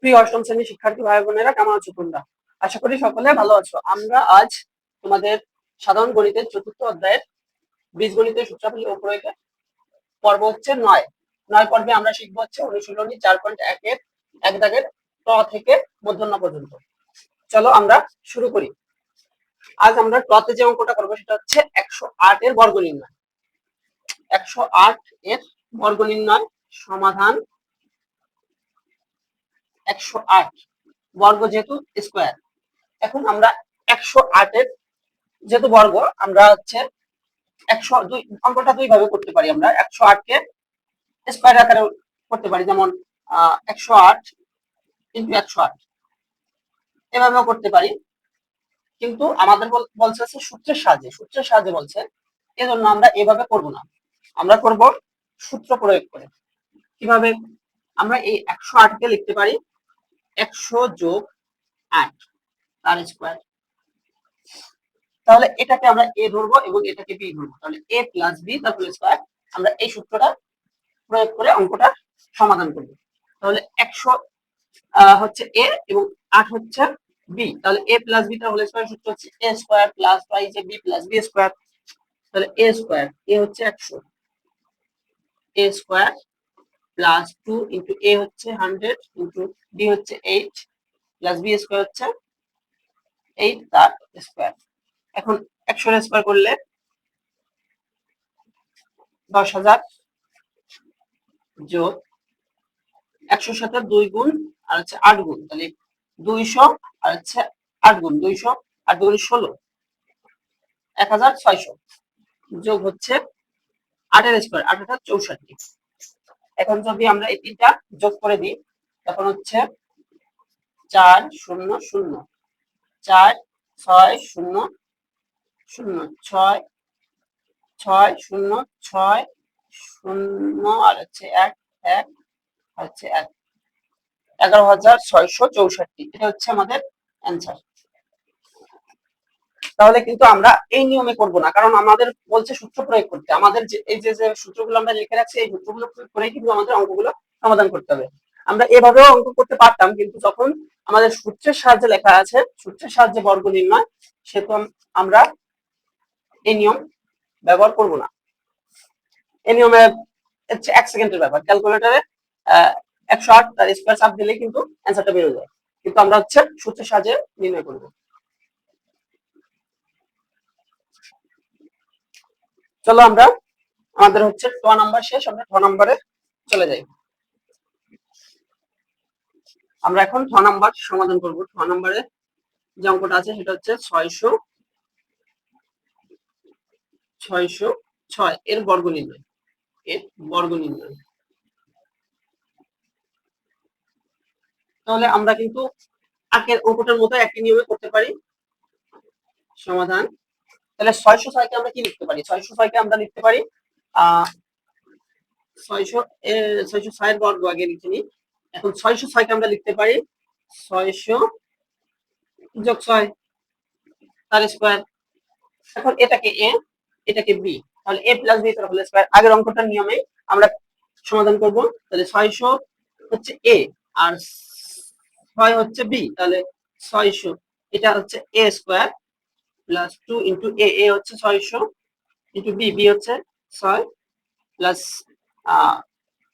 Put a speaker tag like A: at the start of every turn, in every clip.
A: প্রিয় অষ্টম শ্রেণির শিক্ষার্থী ভাই বোনেরা, কেমন আছো তোমরা? আশা করি সকলে ভালো আছো। আমরা আজ তোমাদের সাধারণ গণিতের চতুর্থ অধ্যায়ের পর্ব হচ্ছে নয়। নয় পর্বে আমরা হচ্ছে অনুশীলনী চার পয়েন্ট এক দাগের ট থেকে মধ্যাহ্ন পর্যন্ত। চলো আমরা শুরু করি। আজ আমরা টতে যে অঙ্কটা করব সেটা হচ্ছে একশো আট এর বর্গ নির্ণয় একশো আট এর বর্গ নির্ণয় সমাধান একশো আট বর্গ যেহেতু স্কোয়ার। এখন আমরা একশো আটের যেহেতু বর্গ, আমরা হচ্ছে একশো দুই, অঙ্কটা দুই ভাবে করতে পারি আমরা। একশো আটকে স্কোয়ার আকারে করতে পারি, যেমন একশো আট ইন্টু একশো আট। এভাবেও করতে পারি। কিন্তু আমাদের বল- বলছে হচ্ছে সূত্রের সাহায্যে। সূত্রের সাহায্যে বলছে, এজন্য আমরা এভাবে করব না। আমরা করব সূত্র প্রয়োগ করে। কীভাবে? আমরা এই একশো আটকে লিখতে পারি। একশো যোগ আট, তার স্কোয়ার তাহলে এটাকে আমরা এ ধরবো এবং এটাকে বি ধরবো। তাহলে এ প্লাস বি তার স্কোয়ার আমরা এই সূত্রটা প্রয়োগ করে অঙ্কটা সমাধান করব। তাহলে একশো হচ্ছে এ এবং আট হচ্ছে বি তাহলে এ প্লাস বি তার স্কোয়ার সূত্র হচ্ছে এ স্কোয়ার প্লাস ওয়াই যে বি প্লাস বি স্কোয়ার তাহলে এ স্কোয়ার এ হচ্ছে একশো। A square plus two into A হচ্ছে হান্ড্রেড ইন্টু বি হচ্ছে এইট প্লাস বি স্কোয়ার হচ্ছে এইট তার স্কোয়ার এখন একশো স্কোয়ার করলে দশ হাজার যোগ একশোর সাথে দুই গুণ আর হচ্ছে আট গুণ, তাহলে দুইশো আর হচ্ছে আট গুণ, দুইশো আট গুণ ষোলো, এক হাজার ছয়শো যোগ হচ্ছে আটের স্কোয়ার আট হাজার চৌষট্টি। এখন যদি আমরা এই তিনটা যোগ করে দিই, তখন হচ্ছে চার শূন্য শূন্য। চার, ছয় শূন্য শূন্য। ছয় ছয় শূন্য ছয় শূন্য আর হচ্ছে এক এক হচ্ছে এক। এগারো হাজার ছয়শো চৌষট্টি। এটা হচ্ছে আমাদের অ্যান্সার তাহলে কিন্তু আমরা এই নিয়মে করব না। কারণ আমাদের বলছে সূত্র প্রয়োগ করতে। আমাদের যে, এই যে সূত্রগুলো আমরা লিখে রাখছি, এই সূত্রগুলো করেই কিন্তু আমাদের অঙ্কগুলো সমাধান করতে হবে। আমরা এভাবেও অঙ্ক করতে পারতাম, কিন্তু যখন আমাদের সূত্রের সাহায্যে লেখা আছে, সূত্রের সাহায্যে বর্গ নির্ণয় সেহেতু আম- আমরা এই নিয়ম ব্যবহার করব না। এই নিয়মে এক সেকেন্ডের ব্যাপার। ক্যালকুলেটারে একশো আট তার স্কোয়ার চাপ দিলেই কিন্তু অ্যান্সারটা বেরোয় যায়। কিন্তু আমরা হচ্ছে সূত্রের সাহায্যে নির্ণয় করব। চলো আমরা, আমাদের হচ্ছে ট নাম্বার শেষ, আমরা ঠ নাম্বারে চলে যাই। আমরা এখন ঠ নাম্বার সমাধান করব। ঠ নাম্বারে যে অঙ্কটা আছে সেটা হচ্ছে ছয়শো ছয়শো ছয়, এর বর্গ নির্ণয়। এর বর্গ নির্ণয়। তাহলে আমরা কিন্তু আগের অঙ্কটার মতো একই নিয়মে করতে পারি। সমাধান তাহলে ছয়শো ছয়কে আমরা কি লিখতে পারি? ছয়শো ছয়কে আমরা লিখতে পারি আহ ছয়শো ছয়শো ছয়ের বর্গ আগে লিখে এখন ছয়শো ছয়কে আমরা লিখতে পারি, ছয়শো যোগ ছয় তার স্কোয়ার। এখন এটাকে এ, এটাকে বি, তাহলে এ প্লাস বি তার হোল স্কোয়ার। আগের অঙ্কটার নিয়মে আমরা সমাধান করব, তাহলে ছয়শো হচ্ছে এ আর ছয় হচ্ছে বি, তাহলে ছয়শো, এটা হচ্ছে A square. Plus two into A A হচ্ছে ছয়শো ইন্টু বি বি হচ্ছে ছয় প্লাস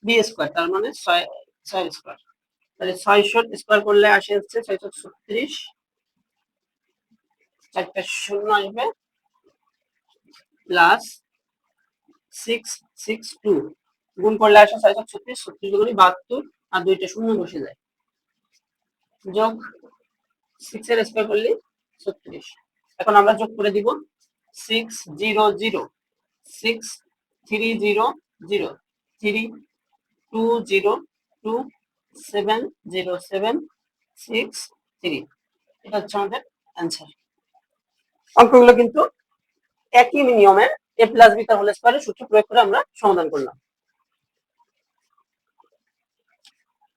A: বি স্কোয়ার তার মানে ছয় ছয় স্কোয়ার তাহলে ছয়শো স্কোয়ার করলে আসে হচ্ছে ছয়শো ছত্রিশ, চারটা শূন্য আসবে প্লাস সিক্স সিক্স টু গুণ করলে আসে ছয়শো ছত্রিশ ছত্রিশ দুগুণি বাহাত্তর, আর দুইটা শূন্য বসে যায়। যোগ সিক্স এর স্কোয়ার করলে ছত্রিশ। এখন আমরা যোগ করে দিব six zero zero six three zero zero three two zero two seven zero seven six three এটা হচ্ছে আমাদের অ্যান্সার অঙ্কগুলো কিন্তু একই নিয়মে এ প্লাস বি তার হোল স্কোয়ারের সূত্র প্রয়োগ করে আমরা সমাধান করলাম।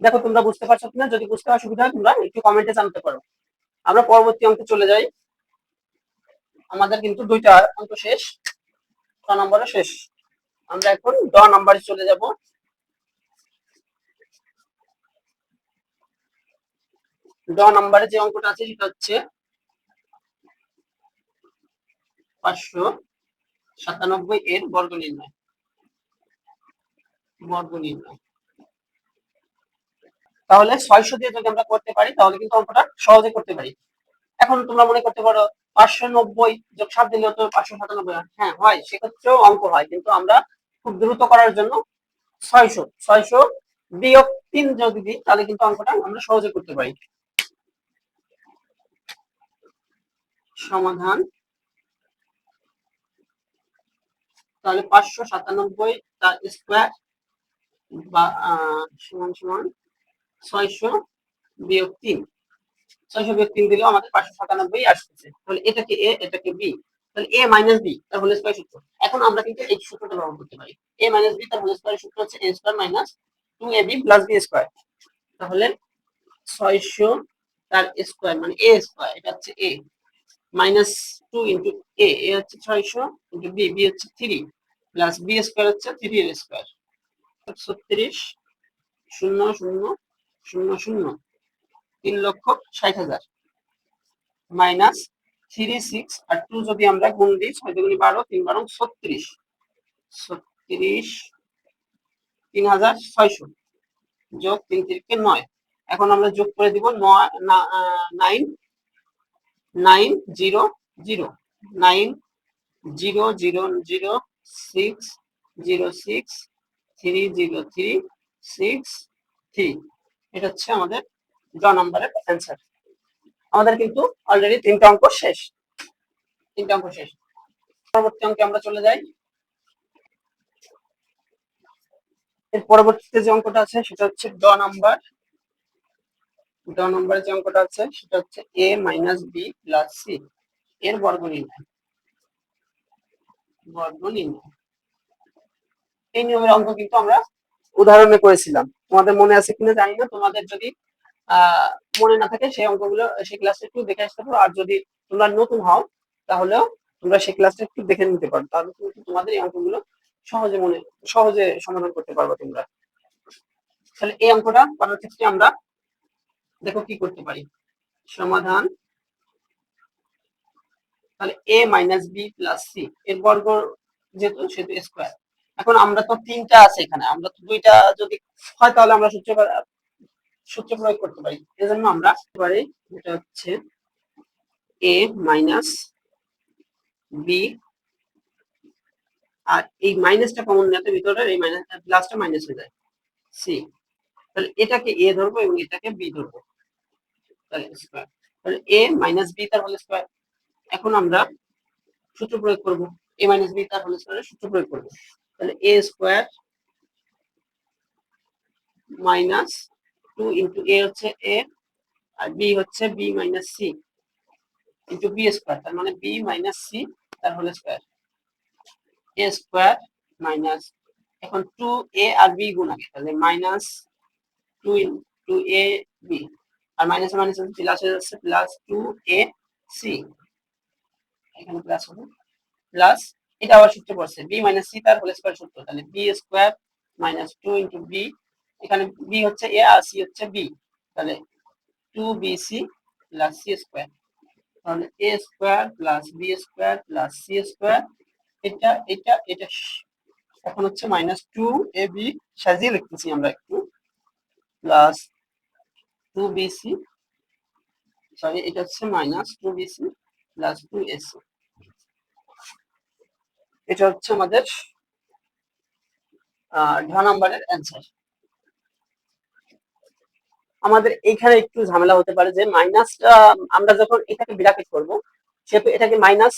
A: দেখো তোমরা বুঝতে পারছ কিনা? যদি বুঝতে অসুবিধা হয় তোমরা একটু কমেন্টে জানতে পারো। আমরা পরবর্তী অঙ্কে চলে যাই। আমাদের কিন্তু দুইটা অঙ্ক শেষ, ছ নম্বরে শেষ। আমরা এখন ড নাম্বারে চলে যাব। ড নাম্বারে যে অঙ্কটা আছে সেটা হচ্ছে পাঁচশো সাতানব্বই এর বর্গ নির্ণয়। বর্গ নির্ণয়। তাহলে ছয়শো দিয়ে যদি আমরা করতে পারি, তাহলে কিন্তু অঙ্কটা সহজে করতে পারি। এখন তোমরা মনে করতে পারো পাঁচশো নব্বই যোগ সাত দিলেও তো পাঁচশো সাতানব্বই হয়। হ্যাঁ সেক্ষেত্রেও অঙ্ক হয়, কিন্তু আমরা খুব দ্রুত করার জন্য ছয়শো ছয়শো বিয়োগ তিন যদি দিই, তাহলে কিন্তু অঙ্কটা আমরা সহজে করতে পারি। সমাধান। তাহলে পাঁচশো সাতানব্বই তার স্কোয়ার বা সমান সমান ছয়শো বিয়োগ তিন। ছয়শো বিয়োগ তিন দিলেও আমাদের পাঁচশো সাতানব্বই আসতেছে। তাহলে এটাকে এ এটাকে বি তাহলে এ মাইনাস বি তার হোল স্কোয়ার সূত্র। এখন আমরা কিন্তু এই সূত্রটা ব্যবহার করতে পারি। এ মাইনাস বি তার হোল স্কোয়ার সূত্র হচ্ছে A square minus two A B plus B square তাহলে ছয়শো তার স্কোয়ার মানে এ স্কোয়ার এটা হচ্ছে A minus two into A A হচ্ছে ছয়শো ইন্টু বি বি হচ্ছে থ্রি প্লাস বি স্কোয়ার হচ্ছে থ্রি এর স্কোয়ার ছত্রিশ শূন্য শূন্য শূন্য শূন্য। তিন লক্ষ ষাট হাজার। মাইনাস থ্রি সিক্স আর টু যদি আমরা গুণ দিই, ছয় দুগুনি বারো, তিন বারো ছত্রিশ। ছত্রিশ, তিন হাজার ছয়শো যোগ তিন তিরিকে নয়। এখন আমরা যোগ করে দিব নয় nine nine zero zero. Nine zero zero zero six zero six three zero three six three. এটা হচ্ছে আমাদের ড নাম্বারের অ্যান্সার আমাদের কিন্তু অলরেডি তিনটা অঙ্ক শেষ। তিনটা অঙ্ক শেষ। পরবর্তী অঙ্কে আমরা চলে যাই। এর পরবর্তীতে যে অঙ্কটা আছে, সেটা হচ্ছে ড নাম্বার। ড নাম্বারে যে অঙ্কটা আছে, সেটা হচ্ছে A minus B plus C এর বর্গ নির্ণয়। বর্গ নির্ণয়। এই নিয়মের অঙ্ক কিন্তু আমরা উদাহরণে করেছিলাম। তোমাদের মনে আছে কিনা জানি না। তোমাদের যদি মনে না থাকে সেই অঙ্কগুলো, সেই ক্লাসটা একটু দেখে আসতে পারো। আর যদি তোমরা নতুন হও, তাহলেও তোমরা সেই ক্লাসটা একটু দেখে নিতে পারো। তাহলে কিন্তু তোমাদের এই অঙ্কগুলো সহজে মনে, সহজে সমাধান করতে পারবে তোমরা। তাহলে এই অঙ্কটা করার ক্ষেত্রে আমরা দেখো কি করতে পারি। সমাধান, তাহলে A minus B plus C এর বর্গ যেহেতু সেহেতু স্কোয়ার এখন আমরা তো তিনটা আছে এখানে, আমরা তো দুইটা যদি হয় তাহলে আমরা সূত্র সূত্র প্রয়োগ করতে পারি। এজন্য আমরা পারি এটা হচ্ছে এ মাইনাস বি আর এই মাইনাসটা কমন নেওয়াতে ভিতরে এই মাইনাস প্লাসটা মাইনাস হয়ে যায়। সি তাহলে এটাকে এ ধরবো এবং এটাকে বি ধরবো। তাহলে তাহলে এ মাইনাস বি তার হোল স্কোয়ার এখন আমরা সূত্র প্রয়োগ করব। এ মাইনাস বি তার হোল স্কোয়ারের সূত্র প্রয়োগ করব। তাহলে A square minus two into A হচ্ছে এ, আর বি হচ্ছে B minus C, into B square, তার মানে বি মাইনাস সি, তার whole square. A square minus, এখন টু এ আর বি গুণ আগে, তাহলে minus two two A B, R minus minus plus হয়ে যাচ্ছে প্লাস টু এ সি। এখানে প্লাস হবে। প্লাস এটা আবার সূত্র পড়ছে, বি মাইনাস সি তার হোল স্কোয়ার সূত্র, তাহলে B square minus two into B এখানে বি হচ্ছে এ আর সি হচ্ছে বি তাহলে two B C plus C square তাহলে A square plus B square plus C square এটা এটা এটা এখন হচ্ছে মাইনাস টু এ বি সাজিয়ে লিখতেছি আমরা একটু। Plus two B C sorry এটা হচ্ছে minus two B C plus two AC এটা হচ্ছে আমাদের ঢ নাম্বারের অ্যান্সার আমাদের এইখানে একটু ঝামেলা হতে পারে যে মাইনাসটা আমরা যখন এটাকে বিরাকেট করব, সেহেতু এটাকে মাইনাস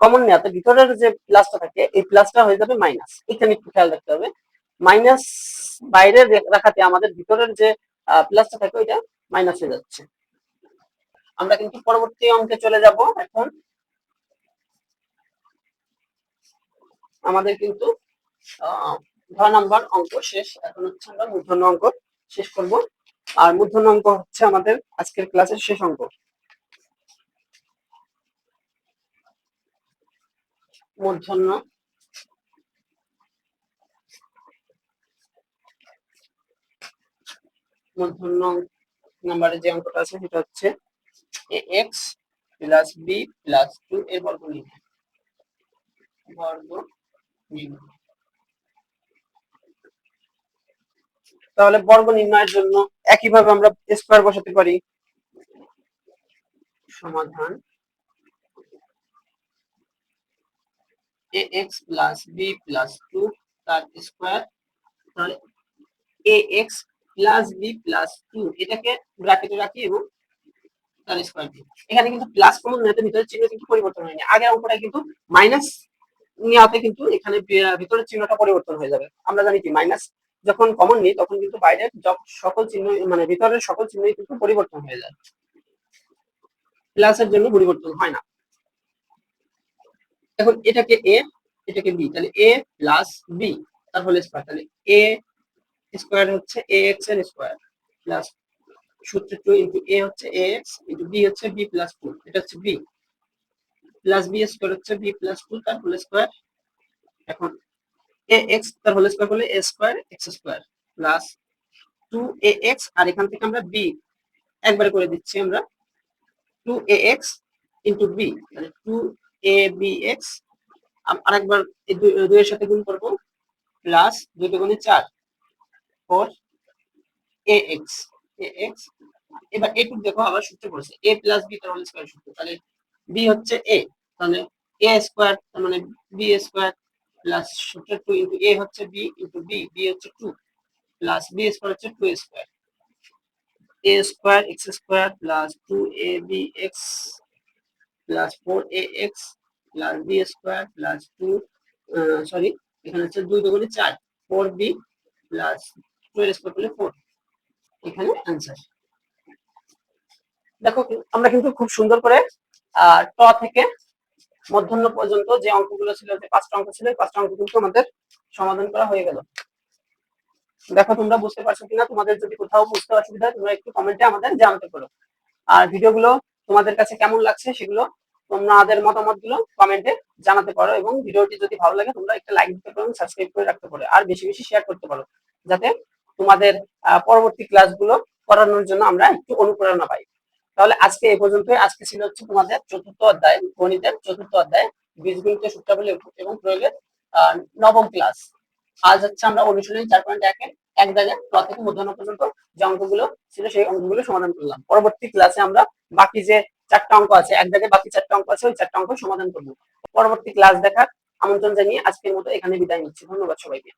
A: কমন নেওয়াতে ভিতরের যে প্লাসটা থাকে, এই প্লাসটা হয়ে যাবে মাইনাস এখানে একটু খেয়াল রাখতে হবে। মাইনাস বাইরে রাখাতে আমাদের ভিতরের যে প্লাসটা থাকে, ওইটা মাইনাস হয়ে যাচ্ছে। আমরা কিন্তু পরবর্তী অঙ্কে চলে যাব এখন। আমাদের কিন্তু ঘ নাম্বার অঙ্ক শেষ। এখন হচ্ছে আমরা মূর্ধন্য অঙ্ক শেষ করব। আর মূর্ধন্য অঙ্ক হচ্ছে আমাদের আজকের ক্লাসের শেষ অঙ্ক। মূর্ধন্য। মূর্ধন্য নাম্বারে যে অঙ্কটা আছে সেটা হচ্ছে A X plus B plus two এর বর্গ নির্ণয়। বর্গ নির্ণয়। তাহলে বর্গ নির্ণয়ের জন্য একইভাবে আমরা স্কোয়ার বসাতে পারি। সমাধান A X plus B plus two তার স্কোয়ার তাহলে A X plus B plus এটাকে ব্র্যাকেটে রাখি এবং তার স্কোয়ার দিই এখানে কিন্তু প্লাস কমন নেতে ভিতরে চিহ্ন কিন্তু পরিবর্তন হয়নি। আগের অঙ্কটা কিন্তু মাইনাস নেওয়াতে কিন্তু এখানে ভিতরের চিহ্নটা পরিবর্তন হয়ে যাবে। আমরা জানি কি? মাইনাস যখন কমন নিই, তখন কিন্তু বাইরের সকল চিহ্ন মানে ভিতরের সকল চিহ্নই কিন্তু পরিবর্তন হয়ে যায়। প্লাসের জন্য পরিবর্তন হয় না। এখন এটাকে এ এটাকে বি তাহলে এ প্লাস বি তার হোল স্কোয়ার তাহলে এ স্কোয়ার হচ্ছে এ এক্সের স্কোয়ার প্লাস সূত্র টু ইন্টু এ হচ্ছে এ এক্স ইন্টু বি হচ্ছে বি প্লাস টু এটা হচ্ছে বি প্লাস বি স্কোয়ার হচ্ছে বি প্লাস টু তার হোল স্কোয়ার এখন এ এক্স তার হোল স্কোয়ার হলে A square X square plus two A X আর এখান থেকে আমরা বি একবারে করে দিচ্ছি আমরা two A X into B মানে টু এ বি এক্স আরেকবার এই দুই- দুইয়ের সাথে গুণ করব প্লাস দুটো গুণে চার four A X A X এবার এ টু দেখো আবার সূত্র পড়ছে এ প্লাস বি তার হোল স্কয়ার সূত্র, তাহলে বি হচ্ছে এ তাহলে এ স্কয়ার মানে বি স্কয়ার প্লাস সূত্র টু ইন্টু এ হচ্ছে বি ইন্টু বি বি হচ্ছে টু প্লাস বি স্কয়ার হচ্ছে two square A square X square plus two A B X plus four A X plus B square plus two sorry এখানে হচ্ছে দুই দুগুণে চার four B plus two এর square করলে four এখানে answer দেখো, আমরা কিন্তু খুব সুন্দর করে ট থেকে মধ্যাহ্ন পর্যন্ত যে অঙ্কগুলো ছিল, যে পাঁচটা অঙ্ক ছিল পাঁচটা অঙ্ক কিন্তু আমাদের সমাধান করা হয়ে গেল। দেখো, তোমরা বুঝতে পারছ কিনা? তোমাদের যদি কোথাও বুঝতে অসুবিধা হয়, তোমরা একটু কমেন্টে আমাদের জানাতে পারো। আর ভিডিওগুলো তোমাদের কাছে কেমন লাগছে সেগুলো তোমাদের মতামতগুলো কমেন্টে জানাতে পারো এবং ভিডিওটি যদি ভালো লাগে, তোমরা একটা লাইক দিতে পারো সাবস্ক্রাইব করে রাখতে পারো, আর বেশি বেশি শেয়ার করতে পারো, যাতে তোমাদের পরবর্তী ক্লাসগুলো করানোর জন্য আমরা একটু অনুপ্রেরণা পাই। তাহলে আজকে এই পর্যন্ত আজকে ছিল হচ্ছে তোমাদের চতুর্থ অধ্যায়, গণিতের চতুর্থ অধ্যায় বীজগণিত সূত্রাবলী এবং প্রয়োগের নবম ক্লাস আজ হচ্ছে আমরা অনুশীলনী চার পয়েন্ট একের এক দাগে ক থেকে মধ্যাহ্ন পর্যন্ত যে অঙ্কগুলো ছিল সেই অঙ্কগুলো সমাধান করলাম। পরবর্তী ক্লাসে আমরা বাকি যে চারটা অঙ্ক আছে, এক দাগে বাকি চারটা অঙ্ক আছে, ওই চারটা অঙ্ক সমাধান করব। পরবর্তী ক্লাস দেখার আমন্ত্রণ জানিয়ে আজকের মতো এখানে বিদায় নিচ্ছি। ধন্যবাদ সবাইকে।